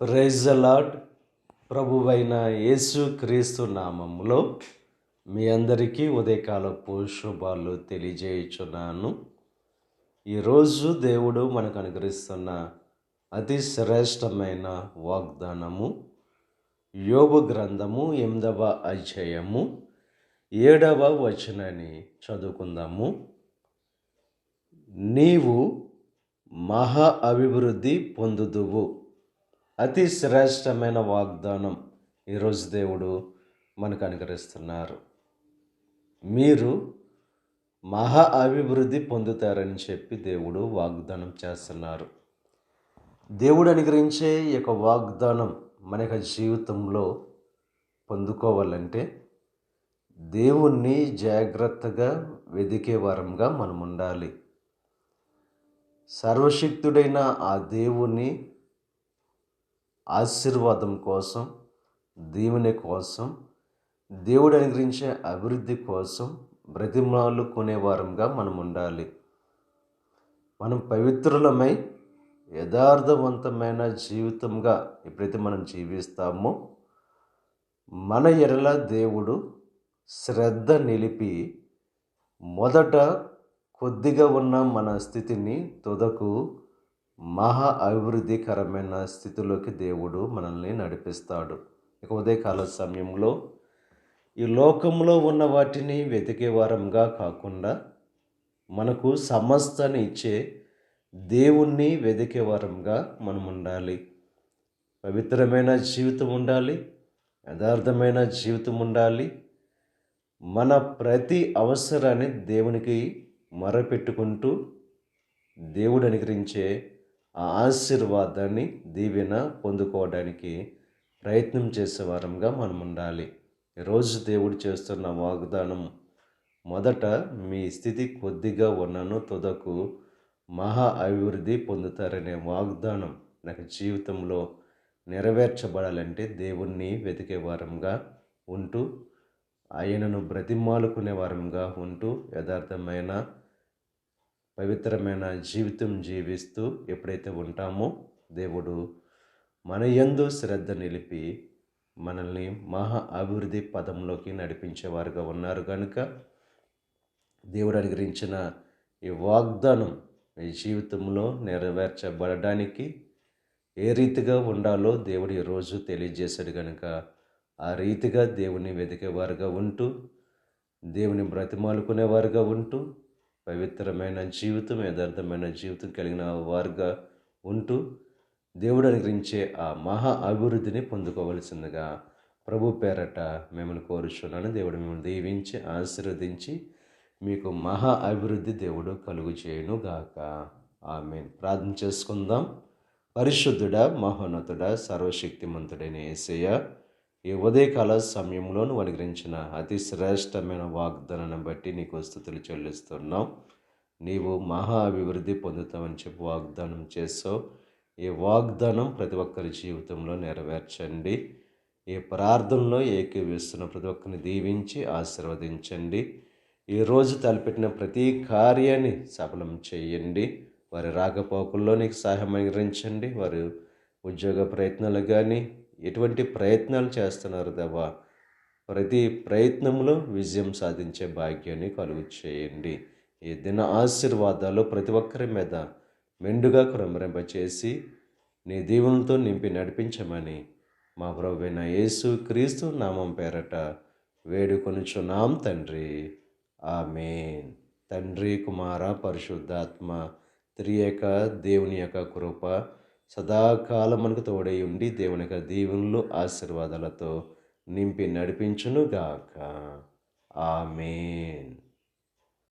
Praise lord ప్రభువైన యేసు క్రీస్తు నామములో మీ అందరికీ ఉదయకాలపు శుభాలు తెలియజేయుచున్నాను. ఈరోజు దేవుడు మనకు అనుగ్రహిస్తున్న అతి శ్రేష్టమైన వాగ్దానము యోగు గ్రంథము ఎనిమిదవ అధ్యాయము ఏడవ వచనాన్ని చదువుకుందాము. నీవు మహా అభివృద్ధి పొందుదువు. అతి శ్రేష్టమైన వాగ్దానం ఈరోజు దేవుడు మనకు అనుకరిస్తున్నారు మీరు మహా అభివృద్ధి పొందుతారని చెప్పి దేవుడు వాగ్దానం చేస్తున్నారు. దేవుడు అనుగ్రహించే ఈ యొక్క వాగ్దానం మన యొక్క జీవితంలో పొందుకోవాలంటే దేవుణ్ణి జాగ్రత్తగా వెదికే వరంగా మనం ఉండాలి సర్వశక్తుడైన ఆ దేవుణ్ణి ఆశీర్వాదం కోసం దీవెన కోసం దేవుడు అనుగ్రహించే అభివృద్ధి కోసం బ్రతిమాలు కొనేవారంగా మనం ఉండాలి. మనం పవిత్రులమై యథార్థవంతమైన జీవితంగా ఎప్పుడైతే మనం జీవిస్తామో మన ఎడల దేవుడు శ్రద్ధ నిలిపి మొదట కొద్దిగా ఉన్న మన స్థితిని తుదకు మహా అభివృద్ధికరమైన స్థితిలోకి దేవుడు మనల్ని నడిపిస్తాడు. ఇక ఉదయకాల సమయంలో ఈ లోకంలో ఉన్న వాటిని వెతికే వారంగా కాకుండా మనకు సమస్తని ఇచ్చే దేవుణ్ణి వెతికే వారంగా మనం ఉండాలి. పవిత్రమైన జీవితం ఉండాలి యథార్థమైన జీవితం ఉండాలి. మన ప్రతి అవసరాన్ని దేవునికి మొరపెట్టుకుంటూ దేవుడు అనుగ్రహించే ఆ ఆశీర్వాదాన్ని దీవెన పొందుకోవడానికి ప్రయత్నం చేసే వారంగా మనం ఉండాలి. ఈరోజు దేవుడు చేస్తున్న వాగ్దానం మొదట మీ స్థితి కొద్దిగా ఉన్నను తుదకు మహా అభివృద్ధి పొందుతారనే వాగ్దానం నాకు జీవితంలో నెరవేర్చబడాలంటే దేవుణ్ణి వెతికే వారంగా ఉంటూ ఆయనను బ్రతిమాలుకునే వారంగా ఉంటూ యథార్థమైన పవిత్రమైన జీవితం జీవిస్తూ ఎప్పుడైతే ఉంటామో దేవుడు మన యందు శ్రద్ధ నిలిపి మనల్ని మహా అభివృద్ధి పదంలోకి నడిపించేవారుగా ఉన్నారు కనుక దేవుడు అనుగ్రహించిన ఈ వాగ్దానం మీ జీవితంలో నెరవేర్చబడడానికి ఏ రీతిగా ఉండాలో దేవుడు ఈరోజు తెలియజేశాడు కనుక ఆ రీతిగా దేవుని వెతికేవారుగా ఉంటూ దేవుని బ్రతిమాలుకునేవారుగా ఉంటూ పవిత్రమైన జీవితం యథార్థమైన జీవితం కలిగిన వారుగా ఉంటూ దేవుడు అనుగ్రహించే ఆ మహా అభివృద్ధిని పొందుకోవలసిందిగా ప్రభు పేరట మిమ్మల్ని కోరుచున్నాను. దేవుడు మిమ్మల్ని దీవించి ఆశీర్వదించి మీకు మహా అభివృద్ధి దేవుడు కలుగు చేయను గాక ఆమె ప్రార్థన చేసుకుందాం. పరిశుద్ధుడా మహోన్నతుడ సర్వశక్తిమంతుడైన ఏసయ్య ఈ ఉదయకాల సమయంలో నువ్వు అనుగ్రహించిన అతి శ్రేష్టమైన వాగ్దానాన్ని బట్టి నీకు స్థుతులు చెల్లిస్తున్నాం. నీవు మహా అభివృద్ధి పొందుతామని చెప్పి వాగ్దానం చేసావు ఈ వాగ్దానం ప్రతి ఒక్కరి జీవితంలో నెరవేర్చండి. ఈ ప్రార్థనలో ఏకీవిస్తున్న ప్రతి ఒక్కరిని దీవించి ఆశీర్వదించండి. ఈరోజు తలపెట్టిన ప్రతి కార్యాన్ని సఫలం చేయండి. వారి రాకపోకల్లో నీకు సహాయం అనుగ్రహించండి. వారు ఉద్యోగ ప్రయత్నాలు కానీ ఎటువంటి ప్రయత్నాలు చేస్తున్నారు దేవా? ప్రతి ప్రయత్నంలో విజయం సాధించే భాగ్యాన్ని కలుగు చేయండి. ఈ దిన ఆశీర్వాదాలు ప్రతి ఒక్కరి మీద మెండుగా చేసి నీ దీవులతో నింపి నడిపించమని మా ప్రభువైన యేసు క్రీస్తు నామం పేరట వేడుకొనుచున్నాం తండ్రి. ఆమెన్. తండ్రి కుమార పరిశుద్ధాత్మ త్రియక దేవుని యొక్క కృప సదాకాలం మనకు తోడై ఉండి దేవుని యొక్క దీవెనలు ఆశీర్వాదాలతో నింపి నడిపించునుగాక. ఆమెన్.